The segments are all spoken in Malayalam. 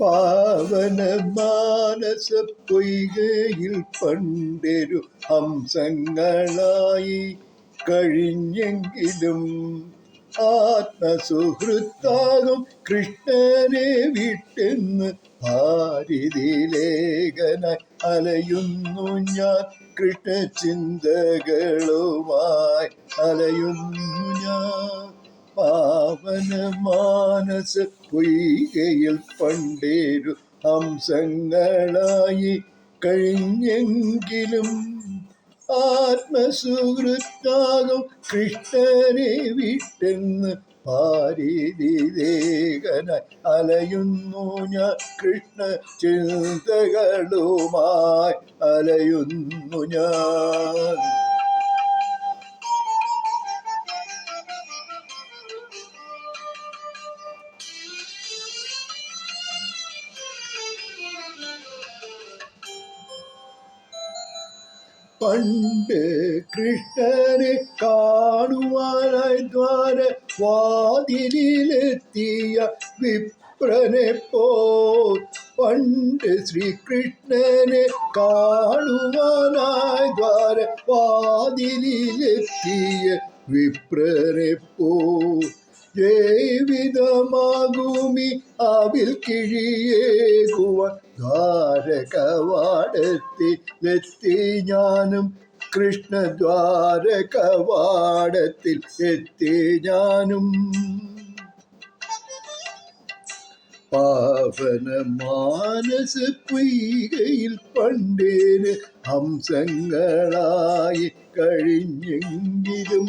പാവന മാനസ പൊയ്കയിൽ പണ്ടൊരു ഹംസങ്ങളായി കഴിഞ്ഞെങ്കിലും ആത്മസുഹൃത്താകും കൃഷ്ണനെ വിട്ടെന്ന് ഭാരതിലേഖന അലയുന്നു ഞാൻ. കൃഷ്ണചിന്തകളുമായി അലയുന്നു ഞാൻ. പാവന മാനസ പൊയ്കയിൽ പണ്ടേരു ഹംസങ്ങളായി കഴിഞ്ഞെങ്കിലും ആത്മസുഹൃത്താകും കൃഷ്ണനെ വിട്ടെന്ന് പാരിതിലേഖനായി അലയുന്നു ഞാൻ കൃഷ്ണ ചിന്തകളുമായി അലയുന്നു ഞാൻ. പണ്ട് കൃഷ്ണനെ കാണുവാനായി ദ്വാര വാതിലെത്തിയ വിപ്രനെ പോ പണ്ട് ശ്രീകൃഷ്ണനെ കാണുവാനായി ദ്വാര വാതിലെത്തിയ വിപ്രനെ പോ ജീവിതമാകുമി അവിൽ കിഴിയേകുവാൻ ദ്വാരകവാടത്തിലെത്തി ഞാനും കൃഷ്ണദ്വാരകവാടത്തിൽ എത്തി ഞാനും. പാവന മാനസ പൊയ്കയിൽ പണ്ടേന് ഹംസങ്ങളായി കഴിഞ്ഞെങ്കിലും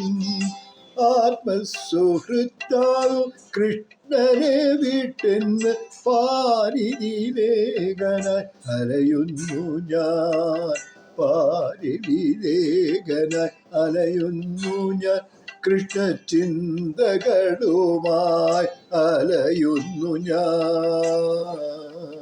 ആത്മസുഹൃത്താവും കൃഷ്ണനെ വിട്ടെന്ന് പാരിതിലേഖനായി അലയുന്നു ഞാൻ. പാരിതിലേഖനായി അലയുന്നു ഞാൻ. കൃഷ്ണ ചിന്തകളുമായി അലയുന്നു ഞാൻ.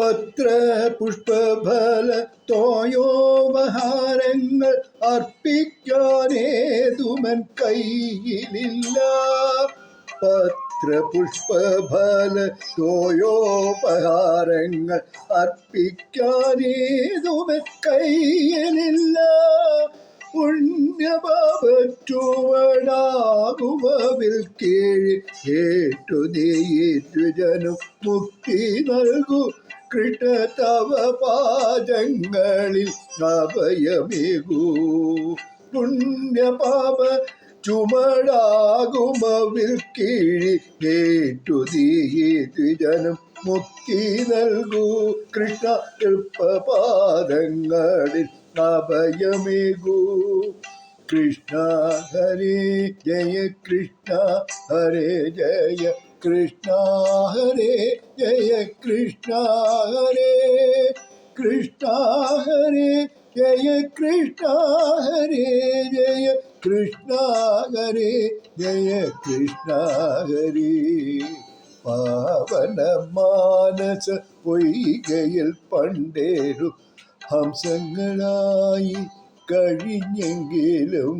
പത്ര പുഷ്പഫല തോയോപഹാരങ്ങൾ അർപ്പിക്കാനേതുമൻ കയ്യിലില്ല. പത്ര പുഷ്പഫല തോയോപഹാരങ്ങൾ അർപ്പിക്കാനേതുമൻ കയ്യിലില്ല. പുണ്യപാപറ്റുവടാകുമവിൽ കീഴ് ഏറ്റു നീറ്റു ജനം മുക്തി നൽകൂ. കൃഷ്ണ തവ പാദങ്ങളിൽ അഭയമേകൂ പുണ്യപാപ ചുമടാകുമവിൽ കീഴി കേട്ടു നീറ്റു ജനം മുക്തി നൽകൂ. കൃഷ്ണ കൃപപാദങ്ങളിൽ അഭയമേകൂ കൃഷ്ണ ഹരേ ജയ കൃഷ്ണ ഹരേ ജയ. കൃഷ്ണ ഹരേ ജയ കൃഷ്ണ ഹരേ. കൃഷ്ണ ഹരേ ജയ കൃഷ്ണ ഹരേ ജയ കൃഷ്ണ ഹരേ ജയ കൃഷ്ണ ഹരേ. പാവന മാനസ പൊയ്കയിൽ പണ്ടേരു ഹംസങ്ങളായി കഴിഞ്ഞെങ്കിലും